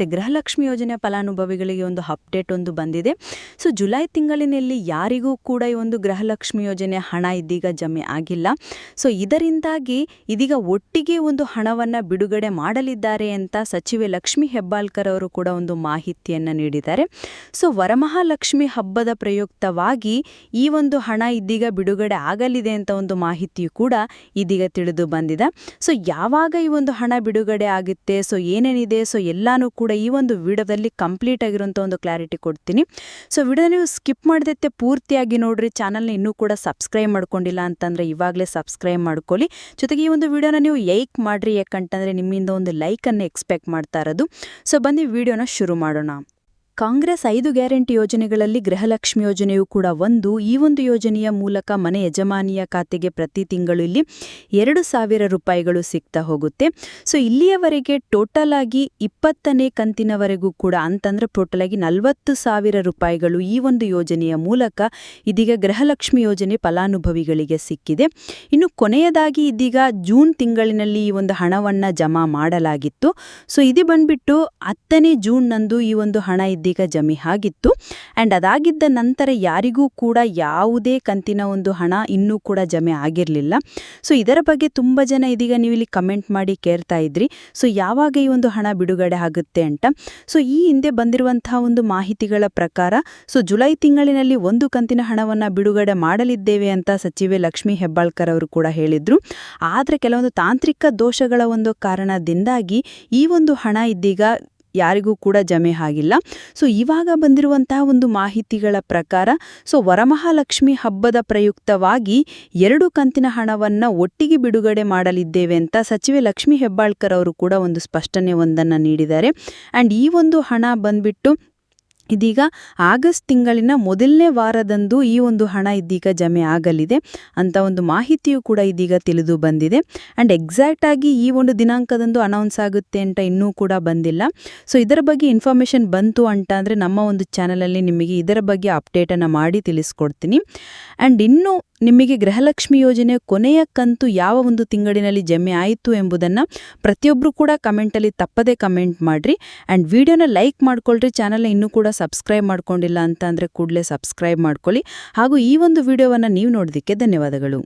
ಮತ್ತು ಗೃಹಲಕ್ಷ್ಮಿ ಯೋಜನೆ ಫಲಾನುಭವಿಗಳಿಗೆ ಒಂದು ಅಪ್ಡೇಟ್ ಒಂದು ಬಂದಿದೆ. ಸೊ, ಜುಲೈ ತಿಂಗಳಿನಲ್ಲಿ ಯಾರಿಗೂ ಕೂಡ ಈ ಒಂದು ಗೃಹಲಕ್ಷ್ಮಿ ಯೋಜನೆ ಹಣ ಇದೀಗ ಜಮೆ ಆಗಿಲ್ಲ. ಸೊ, ಇದರಿಂದಾಗಿ ಇದೀಗ ಒಟ್ಟಿಗೆ ಒಂದು ಹಣವನ್ನು ಬಿಡುಗಡೆ ಮಾಡಲಿದ್ದಾರೆ ಅಂತ ಸಚಿವೆ ಲಕ್ಷ್ಮಿ ಹೆಬ್ಬಾಳ್ಕರ್ ಅವರು ಕೂಡ ಒಂದು ಮಾಹಿತಿಯನ್ನು ನೀಡಿದ್ದಾರೆ. ಸೊ, ವರಮಹಾಲಕ್ಷ್ಮಿ ಹಬ್ಬದ ಪ್ರಯುಕ್ತವಾಗಿ ಈ ಒಂದು ಹಣ ಇದೀಗ ಬಿಡುಗಡೆ ಆಗಲಿದೆ ಅಂತ ಒಂದು ಮಾಹಿತಿಯು ಕೂಡ ಇದೀಗ ತಿಳಿದು ಬಂದಿದೆ. ಸೊ, ಯಾವಾಗ ಈ ಒಂದು ಹಣ ಬಿಡುಗಡೆ ಆಗುತ್ತೆ? ಸೊ, ಏನೇನಿದೆ? ಸೊ, ಎಲ್ಲಾನು ಕೂಡ ಈ ಒಂದು ವಿಡಿಯೋದಲ್ಲಿ ಕಂಪ್ಲೀಟ್ ಆಗಿರುವಂಥ ಒಂದು ಕ್ಲಾರಿಟಿ ಕೊಡ್ತೀನಿ. ಸೊ ವಿಡಿಯೋ ನೀವು ಸ್ಕಿಪ್ ಮಾಡಿದತ್ತೆ ಪೂರ್ತಿಯಾಗಿ ನೋಡ್ರಿ ಚಾನಲ್ನ ಇನ್ನೂ ಕೂಡ ಸಬ್ಸ್ಕ್ರೈಬ್ ಮಾಡ್ಕೊಂಡಿಲ್ಲ ಅಂತಂದ್ರೆ ಇವಾಗಲೇ ಸಬ್ಸ್ಕ್ರೈಬ್ ಮಾಡ್ಕೊಳ್ಳಿ. ಜೊತೆಗೆ ಈ ಒಂದು ವಿಡಿಯೋನ ನೀವು ಲೈಕ್ ಮಾಡ್ರಿ ಯಾಕಂತಂದರೆ ನಿಮ್ಮಿಂದ ಒಂದು ಲೈಕನ್ನು ಎಕ್ಸ್ಪೆಕ್ಟ್ ಮಾಡ್ತಾ ಇರೋದು. ಸೊ ಬನ್ನಿ ವಿಡಿಯೋನ ಶುರು ಮಾಡೋಣ. ಕಾಂಗ್ರೆಸ್ ಐದು ಗ್ಯಾರಂಟಿ ಯೋಜನೆಗಳಲ್ಲಿ ಗೃಹಲಕ್ಷ್ಮಿ ಯೋಜನೆಯೂ ಕೂಡ ಒಂದು. ಈ ಒಂದು ಯೋಜನೆಯ ಮೂಲಕ ಮನೆ ಯಜಮಾನಿಯ ಖಾತೆಗೆ ಪ್ರತಿ ತಿಂಗಳು ಇಲ್ಲಿ ಎರಡು ಸಾವಿರ ರೂಪಾಯಿಗಳು ಸಿಗ್ತಾ ಹೋಗುತ್ತೆ. ಸೊ, ಇಲ್ಲಿಯವರೆಗೆ ಟೋಟಲ್ ಆಗಿ ಇಪ್ಪತ್ತನೇ ಕಂತಿನವರೆಗೂ ಕೂಡ ಅಂತಂದ್ರೆ ಟೋಟಲ್ ಆಗಿ ನಲವತ್ತು ಸಾವಿರ ರೂಪಾಯಿಗಳು ಈ ಒಂದು ಯೋಜನೆಯ ಮೂಲಕ ಇದೀಗ ಗೃಹಲಕ್ಷ್ಮಿ ಯೋಜನೆ ಫಲಾನುಭವಿಗಳಿಗೆ ಸಿಕ್ಕಿದೆ. ಇನ್ನು ಕೊನೆಯದಾಗಿ ಇದೀಗ ಜೂನ್ ತಿಂಗಳಿನಲ್ಲಿ ಈ ಒಂದು ಹಣವನ್ನು ಜಮಾ ಮಾಡಲಾಗಿತ್ತು. ಸೊ, ಇದು ಬಂದ್ಬಿಟ್ಟು ಹತ್ತನೇ ಜೂನ್ನಂದು ಈ ಒಂದು ಹಣ ಇದ್ದೀಗ ಜಮೆ ಆಗಿತ್ತು. ಆ್ಯಂಡ್ ಅದಾಗಿದ್ದ ನಂತರ ಯಾರಿಗೂ ಕೂಡ ಯಾವುದೇ ಕಂತಿನ ಒಂದು ಹಣ ಇನ್ನೂ ಕೂಡ ಜಮೆ ಆಗಿರಲಿಲ್ಲ. ಸೊ ಇದರ ಬಗ್ಗೆ ತುಂಬ ಜನ ಇದೀಗ ನೀವು ಇಲ್ಲಿ ಕಮೆಂಟ್ ಮಾಡಿ ಕೇಳ್ತಾ ಇದ್ರಿ. ಸೊ ಯಾವಾಗ ಈ ಒಂದು ಹಣ ಬಿಡುಗಡೆ ಆಗುತ್ತೆ ಅಂತ. ಸೊ ಈ ಹಿಂದೆ ಬಂದಿರುವಂತಹ ಒಂದು ಮಾಹಿತಿಗಳ ಪ್ರಕಾರ ಸೊ ಜುಲೈ ತಿಂಗಳಿನಲ್ಲಿ ಒಂದು ಕಂತಿನ ಹಣವನ್ನು ಬಿಡುಗಡೆ ಮಾಡಲಿದ್ದೇವೆ ಅಂತ ಸಚಿವೆ ಲಕ್ಷ್ಮೀ ಹೆಬ್ಬಾಳ್ಕರ್ ಅವರು ಕೂಡ ಹೇಳಿದ್ರು. ಆದರೆ ಕೆಲವೊಂದು ತಾಂತ್ರಿಕ ದೋಷಗಳ ಒಂದು ಕಾರಣದಿಂದಾಗಿ ಈ ಒಂದು ಹಣ ಇದೀಗ ಯಾರಿಗೂ ಕೂಡ ಜಮೆ ಆಗಿಲ್ಲ. ಸೊ ಇವಾಗ ಬಂದಿರುವಂತಹ ಒಂದು ಮಾಹಿತಿಗಳ ಪ್ರಕಾರ ಸೊ ವರಮಹಾಲಕ್ಷ್ಮಿ ಹಬ್ಬದ ಪ್ರಯುಕ್ತವಾಗಿ ಎರಡು ಕಂತಿನ ಹಣವನ್ನು ಒಟ್ಟಿಗೆ ಬಿಡುಗಡೆ ಮಾಡಲಿದ್ದೇವೆ ಅಂತ ಸಚಿವೆ ಲಕ್ಷ್ಮಿ ಹೆಬ್ಬಾಳ್ಕರ್ ಅವರು ಕೂಡ ಒಂದು ಸ್ಪಷ್ಟನೆ ಒಂದನ್ನು ನೀಡಿದ್ದಾರೆ. ಆ್ಯಂಡ್ ಈ ಒಂದು ಹಣ ಬಂದ್ಬಿಟ್ಟು ಇದೀಗ ಆಗಸ್ಟ್ ತಿಂಗಳಿನ ಮೊದಲನೇ ವಾರದಂದು ಈ ಒಂದು ಹಣ ಇದೀಗ ಜಮೆ ಆಗಲಿದೆ ಅಂತ ಒಂದು ಮಾಹಿತಿಯೂ ಕೂಡ ಇದೀಗ ತಿಳಿದು ಬಂದಿದೆ. ಆ್ಯಂಡ್ ಎಕ್ಸಾಕ್ಟ್ ಆಗಿ ಈ ಒಂದು ದಿನಾಂಕದಂದು ಅನೌನ್ಸ್ ಆಗುತ್ತೆ ಅಂತ ಇನ್ನೂ ಕೂಡ ಬಂದಿಲ್ಲ. ಸೊ ಇದರ ಬಗ್ಗೆ ಇನ್ಫಾರ್ಮೇಷನ್ ಬಂತು ಅಂತ ಅಂದರೆ ನಮ್ಮ ಒಂದು ಚಾನಲಲ್ಲಿ ನಿಮಗೆ ಇದರ ಬಗ್ಗೆ ಅಪ್ಡೇಟನ್ನು ಮಾಡಿ ತಿಳಿಸ್ಕೊಡ್ತೀನಿ. ಆ್ಯಂಡ್ ಇನ್ನು ನಿಮಗೆ ಗೃಹಲಕ್ಷ್ಮಿ ಯೋಜನೆ ಕೊನೆಯ ಕಂತು ಯಾವ ಒಂದು ತಿಂಗಳಿನಲ್ಲಿ ಜಮೆ ಆಯಿತು ಎಂಬುದನ್ನು ಪ್ರತಿಯೊಬ್ಬರು ಕೂಡ ಕಮೆಂಟಲ್ಲಿ ತಪ್ಪದೇ ಕಮೆಂಟ್ ಮಾಡಿರಿ. ಆ್ಯಂಡ್ ವಿಡಿಯೋನ ಲೈಕ್ ಮಾಡ್ಕೊಳ್ರಿ ಚಾನಲ್ನ ಇನ್ನೂ ಕೂಡ ಸಬ್ಸ್ಕ್ರೈಬ್ ಮಾಡ್ಕೊಂಡಿಲ್ಲ ಅಂತ ಅಂದರೆ ಕೂಡಲೇ ಸಬ್ಸ್ಕ್ರೈಬ್ ಮಾಡ್ಕೊಳ್ಳಿ. ಹಾಗೂ ಈ ಒಂದು ವಿಡಿಯೋವನ್ನು ನೀವು ನೋಡೋದಕ್ಕೆ ಧನ್ಯವಾದಗಳು.